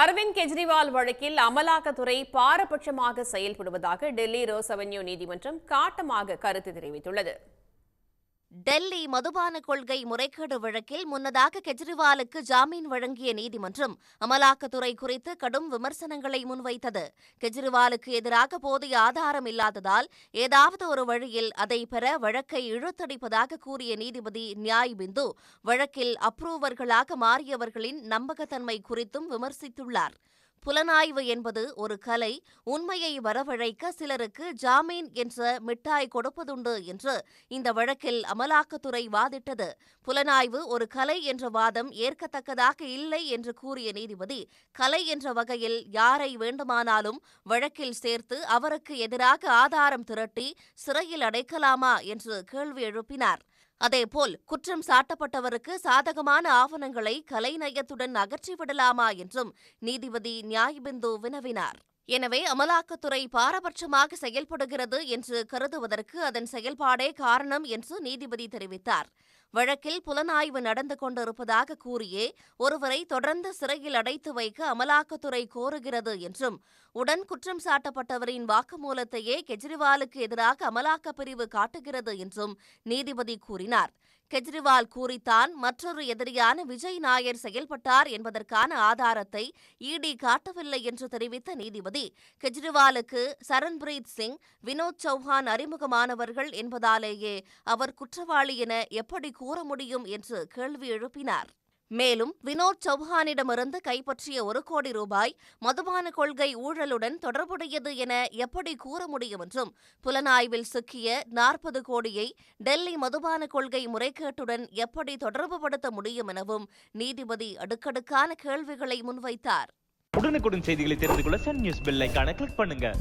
அரவிந்த் கெஜ்ரிவால் வழக்கில் அமலாக்கத்துறை பாரபட்சமாக செயல்படுவதாக டெல்லி ரோஸ் அவென்யூ நீதிமன்றம் காட்டமாக கருத்து தெரிவித்துள்ளது. டெல்லி மதுபான கொள்கை முறைகேடு வழக்கில் முன்னதாக கெஜ்ரிவாலுக்கு ஜாமீன் வழங்கிய நீதிமன்றம் அமலாக்கத்துறை குறித்து கடும் விமர்சனங்களை முன்வைத்தது. கெஜ்ரிவாலுக்கு எதிராக போதிய ஆதாரம் இல்லாததால் ஏதாவது ஒரு வழியில் அதை பெற வழக்கை இழுத்தடிப்பதாக கூறிய நீதிபதி நியாய் பிந்து வழக்கில் அப்ரூவர்களாக மாறியவர்களின் நம்பகத்தன்மை குறித்தும் விமர்சித்துள்ளார். புலனாய்வு என்பது ஒரு கலை உண்மையை வரவழைக்க சிலருக்கு ஜாமீன் என்ற மிட்டாய் கொடுப்பதுண்டு என்று இந்த வழக்கில் அமலாக்கத்துறை வாதிட்டது. புலனாய்வு ஒரு கலை என்ற வாதம் ஏற்கத்தக்கதாக இல்லை என்று கூறிய நீதிபதி கலை என்ற வகையில் யாரை வேண்டுமானாலும் வழக்கில் சேர்த்து அவருக்கு எதிராக ஆதாரம் திரட்டி சிறையில் அடைக்கலாமா என்று கேள்வி எழுப்பினார். அதேபோல் குற்றம் சாட்டப்பட்டவருக்கு சாதகமான ஆவணங்களை கலைநயத்துடன் அகற்றிவிடலாமா என்றும் நீதிபதி நியாயபிந்து வினவினார். எனவே அமலாக்கத்துறை பாரபட்சமாக செயல்படுகிறது என்று கருதுவதற்கு அதன் செயல்பாடே காரணம் என்று நீதிபதி தெரிவித்தார். வழக்கில் புலனாய்வு நடந்து கொண்டிருப்பதாக கூறியே ஒருவரை தொடர்ந்து சிறையில் அடைத்து வைக்க அமலாக்கத்துறை கோருகிறது என்றும் உடன் குற்றம் சாட்டப்பட்டவரின் வாக்குமூலத்தையே கெஜ்ரிவாலுக்கு எதிராக அமலாக்கப் பிரிவு காட்டுகிறது என்றும் நீதிபதி கூறினார். கெஜ்ரிவால் கூறித்தான் மற்றொரு எதிரியான விஜய் நாயர் செயல்பட்டார் என்பதற்கான ஆதாரத்தை இடி காட்டவில்லை என்று தெரிவித்த நீதிபதி. கெஜ்ரிவாலுக்கு சரண்பிரீத் சிங் வினோத் சௌஹான் அறிமுகமானவர்கள் என்பதாலேயே அவர் குற்றவாளி என எப்படி கூற முடியும் என்று கேள்வி எழுப்பினார். மேலும் வினோத் சௌஹானிடமிருந்து கைப்பற்றிய ஒரு கோடி ரூபாய் மதுபான கொள்கை ஊழலுடன் தொடர்புடையது என எப்படி கூற முடியும் என்றும் புலனாய்வில் சிக்கிய நாற்பது கோடியை டெல்லி மதுபான கொள்கை முறைகேட்டுடன் எப்படி தொடர்புபடுத்த முடியும் எனவும் நீதிபதி அடுக்கடுக்கான கேள்விகளை முன்வைத்தார். உடனுக்குடன் செய்திகளை தெரிந்து கொள்ள சன் நியூஸ் பெல் கிளிக் பண்ணுங்க.